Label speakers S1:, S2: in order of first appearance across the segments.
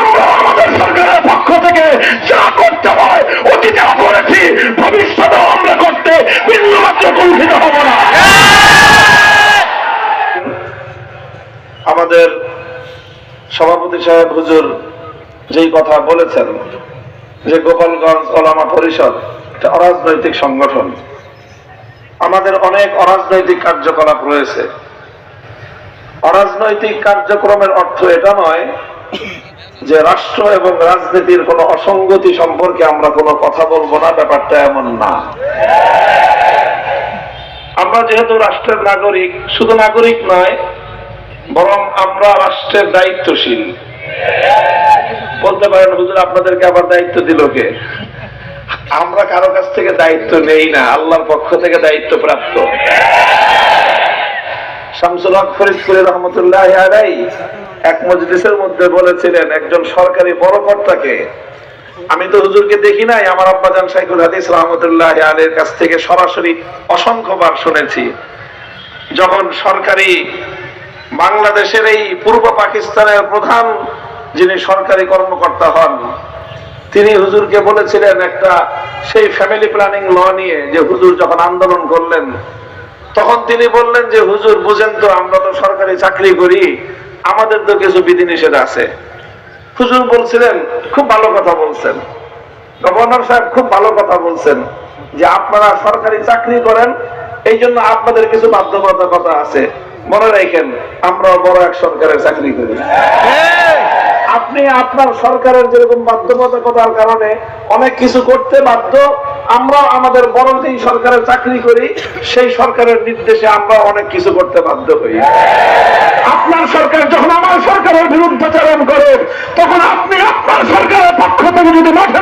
S1: আমরা আমাদের সরকারের পক্ষ থেকে যা করতে হয় করেছি আমরা করতে বিন্দুমাত্র কুণ্ঠিত হব না। আমাদের সভাপতি সাহেব হুজুর যেই কথা বলেছেন, যে গোপালগঞ্জ ওলামা পরিষদ অরাজনৈতিক সংগঠন, আমাদের অনেক অরাজনৈতিক কার্যকলাপ রয়েছে। অরাজনৈতিক কার্যক্রমের অর্থ এটা নয় যে রাষ্ট্র এবং রাজনীতির কোনো অসঙ্গতি সম্পর্কে আমরা কোনো কথা বলব না, ব্যাপারটা এমন না। আমরা যেহেতু রাষ্ট্রের নাগরিক, শুধু নাগরিক নয়, বরং আমরা রাষ্ট্রের দায়িত্বশীল। বলতে পারেন, হুজুর আপনাদেরকে আবার দায়িত্ব দিল কে? আমরা কারও কাছ থেকে দায়িত্ব নেই না, আল্লাহর পক্ষ থেকে দায়িত্ব প্রাপ্ত। শামসুল হক ফরিদপুরের রহমতুল্লাহ আলাই এক মজলিসের মধ্যে বলেছিলেন, একজন সরকারি বড় কর্তাকে আমি তো হুজুরকে দেখি নাই, আমার আব্বাজান সাইকুল হাদিস রহমতুল্লাহ আলের কাছ থেকে সরাসরি অসংখ্যবার শুনেছি। যখন সরকারি বাংলাদেশের এই পূর্ব পাকিস্তানের প্রধান যিনি সরকারি কর্মকর্তা হন, তিনি হুজুরকে বলেছিলেন একটা সেই ফ্যামিলি প্ল্যানিং ল নিয়ে যে হুজুর যখন আন্দোলন করলেন তখন তিনি বললেন যে, হুজুর, বুঝেন তো, আমরা তো সরকারি চাকরি করি, আমাদের তো কিছু বিধিনিষেধ আছে। হুজুর বলছিলেন, খুব ভালো কথা বলছেন। গভর্নর সাহেব খুব ভালো কথা বলছেন, যে আপনারা সরকারি চাকরি করেন, এই জন্য আপনাদের কিছু বাধ্যবাধকতা আছে। মনে রাখেন আমরা বড় এক সরকারের চাকরি করি। আপনি আপনার সরকারের যেরকম বাধ্যবাধকতার কারণে অনেক কিছু করতে বাধ্য আমরা আমাদের বড় যেই সরকারের চাকরি করি, সেই সরকারের নির্দেশে আমরা অনেক কিছু করতে বাধ্য হই। আপনার সরকার যখন আমার সরকারের বিরুদ্ধাচরণ করে, তখন আপনি আপনার সরকারের পক্ষ থেকে যদি মাঠে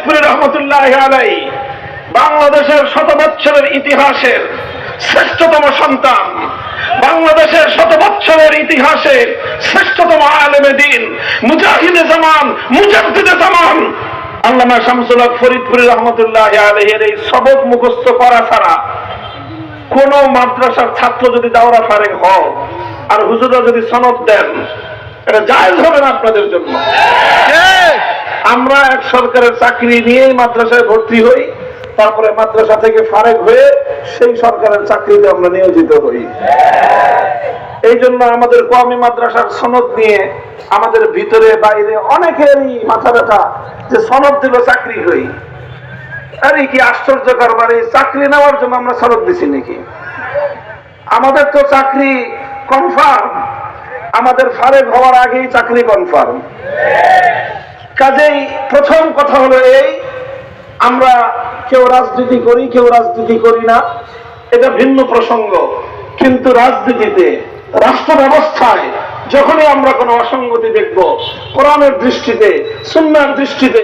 S1: শামসুল রহমতুল্লাহ আলাই বাংলাদেশের শত বৎসরের ইতিহাসের শ্রেষ্ঠতম সন্তান, বাংলাদেশের শত বৎসরের ইতিহাসে শ্রেষ্ঠতম আলেমে দিন, মুজাহিদে জামান, মুজাদ্দিদে জামান। আল্লামা শামসুল হক ফরিদপুরি রহমতুল্লাহ আলহের এই সবক মুখস্থ করা ছাড়া কোন মাদ্রাসার ছাত্র যদি দাওরা ফারেক হও আর হুজুরা যদি সনদ দেন, এটা জায়েজ হবে না আপনাদের জন্য। আমরা এক সরকারের চাকরি নিয়েই মাদ্রাসায় ভর্তি হই, তারপরে মাদ্রাসা থেকে ফারেক হয়ে সেই সরকারের চাকরিতে আমরা নিয়োজিত হই। এই জন্য আমাদের কমি মাদ্রাসার সনদ নিয়ে আমাদের ভিতরে বাইরে অনেকেরই মাথা ব্যথা যে সনদ দিল চাকরি হই। আরে কি আশ্চর্য কারবার, এই চাকরি নেওয়ার জন্য আমরা সনদ দিছি নাকি? আমাদের তো চাকরি কনফার্ম আমাদের ফারেক হওয়ার আগেই চাকরি কনফার্ম কাজেই প্রথম কথা হলো এই, আমরা কেউ রাজনীতি করি, কেউ রাজনীতি করি না। এটা ভিন্ন প্রসঙ্গ। কিন্তু রাজনীতিতে, রাষ্ট্র ব্যবস্থায়, যখনই আমরা কোনো অসঙ্গতি দেখব, কোরআনের দৃষ্টিতে, সুন্নার দৃষ্টিতে